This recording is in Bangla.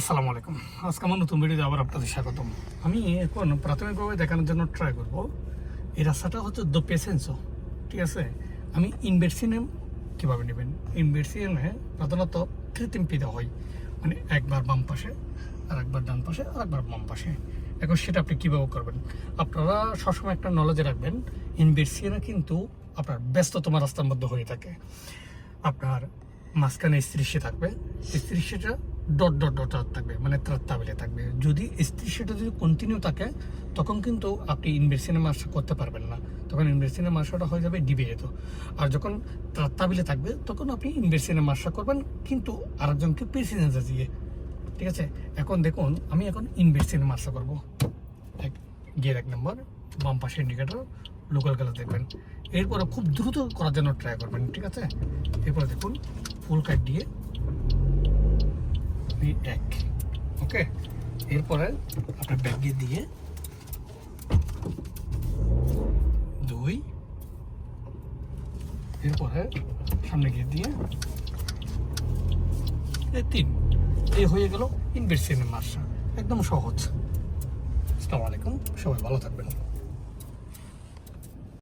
আসসালামু আলাইকুম। আজকে আমার নতুন ভিডিওতে আবার আপনাদের স্বাগতম। আমি এখন প্রাথমিকভাবে দেখানোর জন্য ট্রাই করব। এই রাস্তাটা হচ্ছে দ্য পেসেন্সো ঠিক আছে? আমি ইনভেরসিনে কীভাবে নেবেন? ইনভেরসিনে প্রধানত কৃত্রিম পিতা হয়। মানে একবার বাম পাশে আর একবার ডান পাশে আর একবার বাম পাশে। এখন সেটা আপনি কীভাবে করবেন? আপনারা সবসময় একটা নলেজে রাখবেন ইনভেরসিনে কিন্তু আপনার ব্যস্ততম রাস্তার মধ্যে হয়ে থাকে। আপনার মাঝখানে স্ত্রীশে থাকবে। স্ত্রীশিটা ডট ডট ডট ডট থাকবে মানে ত্রাত্তাবেলে থাকবে। যদি স্ত্রী সেটা যদি কন্টিনিউ থাকে, তখন কিন্তু আপনি ইনভেস্টিনে মার্শা করতে পারবেন না। তখন ইনভেস্টিনে মার্শাটা হয়ে যাবে ডিবে যেত। আর যখন ত্রাত্তাবেলে থাকবে, তখন আপনি ইনভেস্টিনে মার্শা করবেন, কিন্তু আরেকজনকে প্রেসিডেন্সে দিয়ে ঠিক আছে? এখন দেখুন, আমি এখন ইনভেস্টিনে মার্শা করব। এক গিয়ার এক নম্বর বাম পাশে ইন্ডিকেটর লোকাল কালার দেখবেন। এরপরে খুব দ্রুত করার জন্য ট্রাই করবেন, ঠিক আছে? এরপরে দেখুন ফুল কাট দিয়ে এক ওকে এরপরে আপনার ব্যাগ দিয়ে দুই এরপরে সামনে গিয়ে দিয়ে এই তিন, এই হয়ে গেল ইনভেস্টিনের মার্শা একদম সহজ। আসসালামু আলাইকুম, সবাই ভালো থাকবেন।